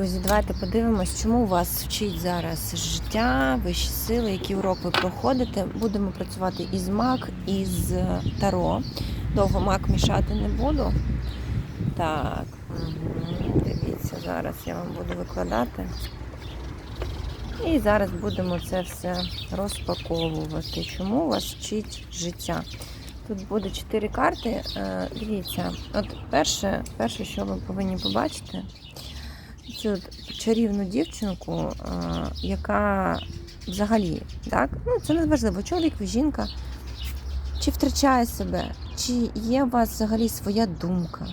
друзі, давайте подивимось, чому вас вчить зараз життя, вищі сили, який урок ви проходите. Будемо працювати із мак, із таро. Довго мак мішати не буду. Так, дивіться, зараз я вам буду викладати. І зараз будемо це все розпаковувати. Чому вас вчить життя? Тут буде чотири карти. Е, Дивіться, от перше, перше, що ви повинні побачити, цю чарівну дівчинку, е, яка взагалі, так, ну це не важливо, чоловік, жінка, чи втрачає себе, чи є у вас взагалі своя думка.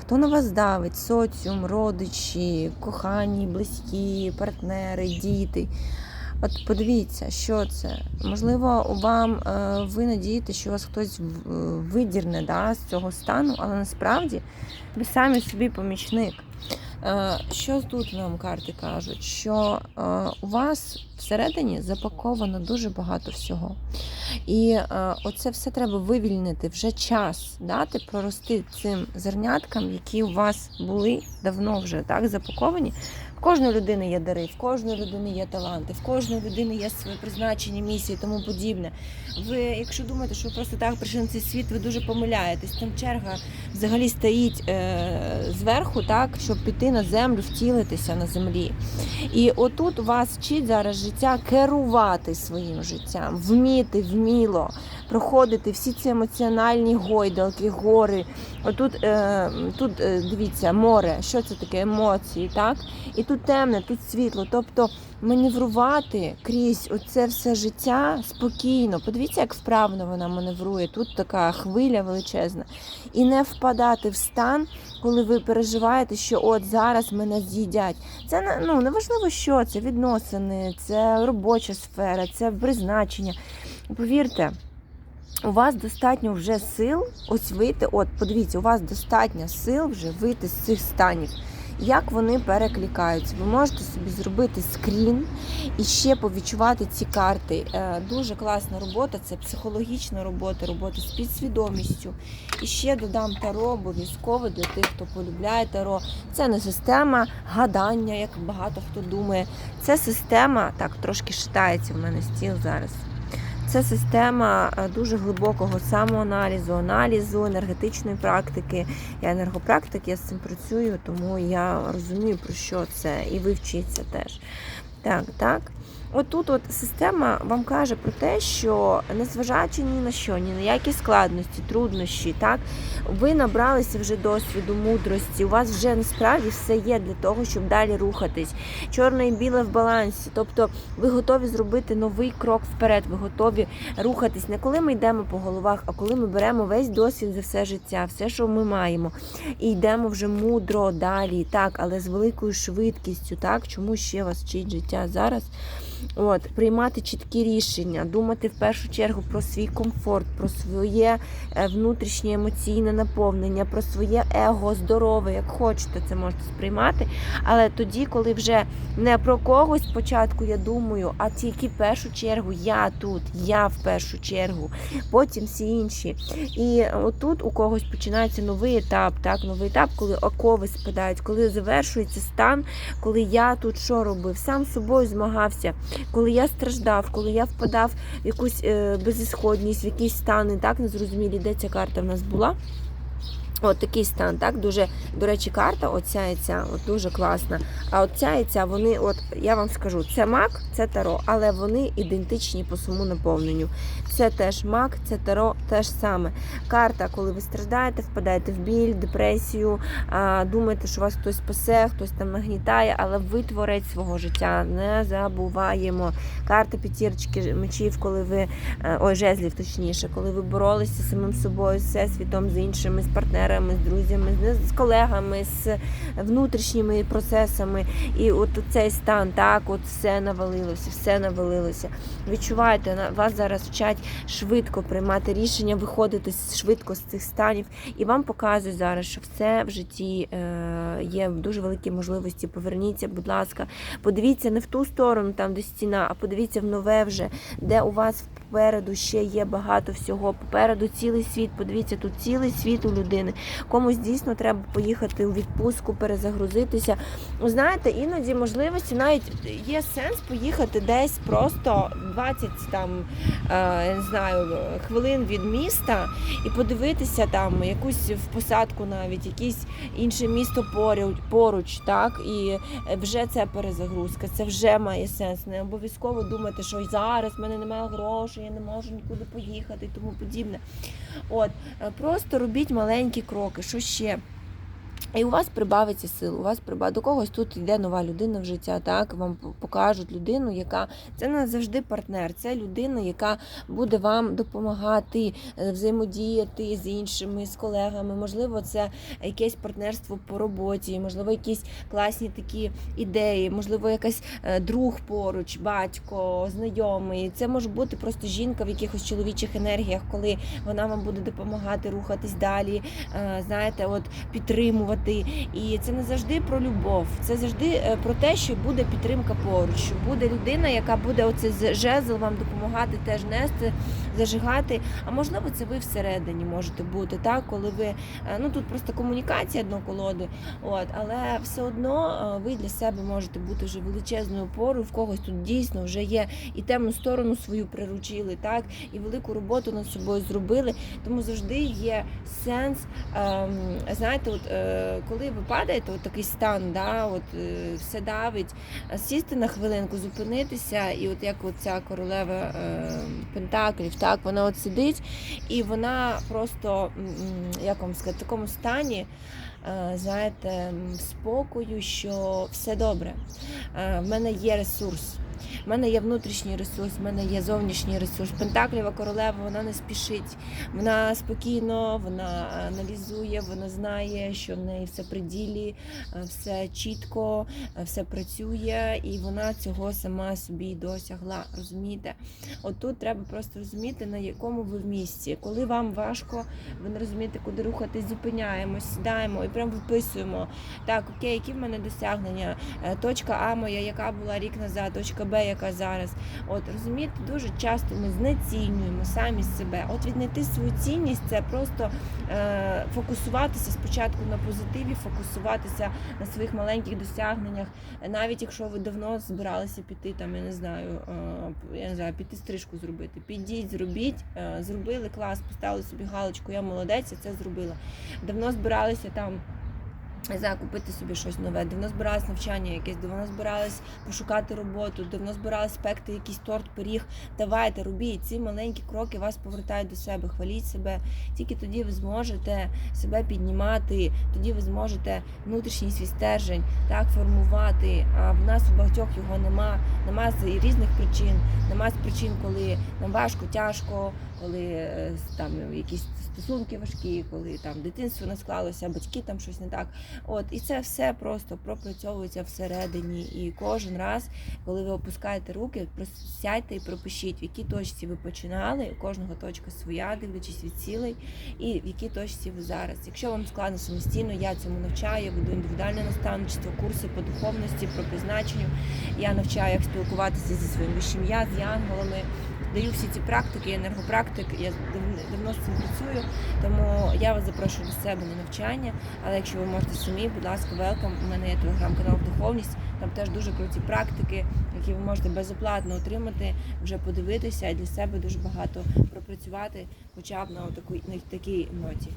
Хто на вас давить? Соціум, родичі, кохані, близькі, партнери, діти. От подивіться, що це. Можливо, вам е, ви надієте, що вас хтось е, видірне да, з цього стану, але насправді ви самі собі помічник. Е, Що тут нам карти кажуть? Що е, у вас всередині запаковано дуже багато всього. І е, оце все треба вивільнити вже час, дати прорости цим зерняткам, які у вас були давно вже так запаковані. Кожної людини є дари, в кожної людини є таланти, в кожної людини є своє призначення, місії тому подібне. Ви, якщо думаєте, що ви просто так прийшли на цей світ, ви дуже помиляєтесь. Там черга взагалі стоїть е, зверху, так, щоб піти на землю, втілитися на землі. І отут вас вчить зараз життя керувати своїм життям, вміти вміло проходити всі ці емоціональні гойдалки, гори. Отут е, тут е, дивіться, море, що це таке? Емоції, так? І тут темне, тут світло. Тобто маневрувати крізь оце все життя спокійно. Подивіться, як вправно вона маневрує. Тут така хвиля величезна. І не впадати в стан, коли ви переживаєте, що от зараз мене з'їдять. Це не- ну, неважливо, що це відносини, це робоча сфера, це призначення. Повірте. У вас достатньо вже сил ось вийти. От, подивіться, у вас достатньо сил вже вийти з цих станів. Як вони перекликаються? Ви можете собі зробити скрін і ще повідчувати ці карти. Е, Дуже класна робота, це психологічна робота, робота з підсвідомістю. І ще додам таро обов'язково для тих, хто полюбляє таро. Це не система гадання, як багато хто думає. Це система, так, трошки шитається в мене стіл зараз. Це система е, дуже глибокого самоаналізу, аналізу, енергетичної практики. Я енергопрактик, я з цим працюю, тому я розумію, про що це, і ви вчіться теж. Так, так. Отут от система вам каже про те, що незважаючи ні на що, ні на які складності, труднощі, так, ви набралися вже досвіду, мудрості, у вас вже насправді все є для того, щоб далі рухатись. Чорне і біле в балансі. Тобто ви готові зробити новий крок вперед, ви готові рухатись не коли ми йдемо по головах, а коли ми беремо весь досвід за все життя, все, що ми маємо, і йдемо вже мудро далі, так, але з великою швидкістю, так, чому ще вас вчить життя зараз. От, приймати чіткі рішення, думати в першу чергу про свій комфорт, про своє е, внутрішнє емоційне наповнення, про своє его здорове, як хочете, це можете сприймати. Але тоді, коли вже не про когось спочатку я думаю, а тільки в першу чергу я тут, я в першу чергу, потім всі інші. І отут у когось починається новий етап, так, новий етап, коли окови спадають, коли завершується стан, коли я тут що робив, сам з собою змагався, коли я страждав, коли я впадав в якусь е, безісходність, в якісь стани, так незрозумілі, де ця карта в нас була. От такий стан, так дуже до речі, карта, оця і ця, от дуже класна. А от ця і ця, вони, от я вам скажу, це мак, це таро, але вони ідентичні по своєму наповненню. Це теж мак, це таро, теж саме. Карта, коли ви страждаєте, впадаєте в біль, депресію, думаєте, що вас хтось спасе, хтось там нагнітає, але ви творець свого життя. Не забуваємо. Карта п'ятірочки мечів, коли ви е, ой, жезлів, точніше, коли ви боролися з самим собою, з всесвітом, з іншими, з партнерами, з друзями, з, з колегами, з внутрішніми процесами. І от цей стан, так, от все навалилося, все навалилося. Відчуваєте, вас зараз вчать швидко приймати рішення, виходити швидко з цих станів. І вам показують зараз, що все в житті е, є дуже великі можливості. Поверніться, будь ласка, подивіться не в ту сторону, там де стіна, а подивіться в нове вже, де у вас попереду ще є багато всього. Попереду цілий світ. Подивіться, тут цілий світ у людини. Комусь дійсно треба поїхати у відпустку, перезагрузитися. Знаєте, іноді можливості навіть є сенс поїхати десь просто 20 там, е, не знаю, хвилин від міста і подивитися там якусь в посадку навіть, якесь інше місто поруч, поруч так, і вже це перезагрузка, це вже має сенс. Не обов'язково думати, що зараз в мене немає грошей, я не можу нікуди поїхати і тому подібне. От, е, просто робіть маленькі кроки, що ще? І у вас прибавиться сил, у вас приба... до когось тут йде нова людина в життя, так вам покажуть людину, яка це не завжди партнер, це людина, яка буде вам допомагати е, взаємодіяти з іншими, з колегами. Можливо, це якесь партнерство по роботі, можливо, якісь класні такі ідеї, можливо, якась е, друг поруч, батько, знайомий. Це може бути просто жінка в якихось чоловічих енергіях, коли вона вам буде допомагати рухатись далі. е, Знаєте, от підтримувати. І це не завжди про любов, це завжди е, про те, що буде підтримка поруч, що буде людина, яка буде оцей з- жезл вам допомагати теж нести, зажигати. А можливо, це ви всередині можете бути, так, коли ви е, ну тут просто комунікація одно колоди, от, але все одно е, ви для себе можете бути вже величезною опорою. В когось тут дійсно вже є і темну сторону свою приручили, так, і велику роботу над собою зробили. Тому завжди є сенс. Ем, знаєте, от коли ви падаєте, от такий стан, да, от е, все давить, сісти на хвилинку, зупинитися, і от як от ця королева е, Пентаклів, так, вона от сидить, і вона просто, як вам сказати, в такому стані. Е, Знаєте, спокою, що все добре. Е, В мене є ресурс. В мене є внутрішній ресурс, в мене є зовнішній ресурс. Пентаклєва королева вона не спішить, вона спокійно, вона аналізує, вона знає, що в неї все при ділі, е, все чітко, все працює, і вона цього сама собі досягла. Розумієте? От тут треба просто розуміти, на якому ви в місці. Коли вам важко, ви не розумієте, куди рухатись, зупиняємось, сідаємо і прям виписуємо. Так, окей, які в мене досягнення? Е, Точка А моя, яка була рік назад, точка Б, яка зараз. От розумієте, дуже часто ми знецінюємо самі себе. От віднайти свою цінність це просто е, фокусуватися спочатку на позитиві, фокусуватися на своїх маленьких досягненнях. Навіть якщо ви давно збиралися піти, там я не знаю, е, я не знаю, піти стрижку зробити. Підіть, зробіть, е, зробили клас, поставили собі галочку, я молодець, я це зробила. Давно збиралися там. Не купити собі щось нове, давно збиралась навчання якесь, давно збиралась пошукати роботу, давно збиралась спекти якийсь торт, пиріг. Давайте, робіть ці маленькі кроки вас повертають до себе, хваліть себе. Тільки тоді ви зможете себе піднімати, тоді ви зможете внутрішній свій стержень так формувати. А в нас у багатьох його нема. Нема з різних причин. Нема з причин, коли нам важко, тяжко, коли е, там якісь стосунки важкі, коли там дитинство не склалося, батьки там щось не так. От і це все просто пропрацьовується всередині. І кожен раз, коли ви опускаєте руки, сядьте і пропишіть, в якій точці ви починали. У кожного точка своя, дивлячись від цілей, і в якій точці ви зараз. Якщо вам складно самостійно, я цьому навчаю, я веду індивідуальне наставництво, курси по духовності, про призначенню. Я навчаю, як спілкуватися зі своїм вищим я, з янголами. Даю всі ці практики, я енергопрактик, я давно з цим працюю, тому я вас запрошую до себе на навчання. Але якщо ви можете самі, будь ласка, велкам. У мене є телеграм-канал Духовність. Там теж дуже круті практики, які ви можете безоплатно отримати, вже подивитися і для себе дуже багато пропрацювати, хоча б на такій ноті.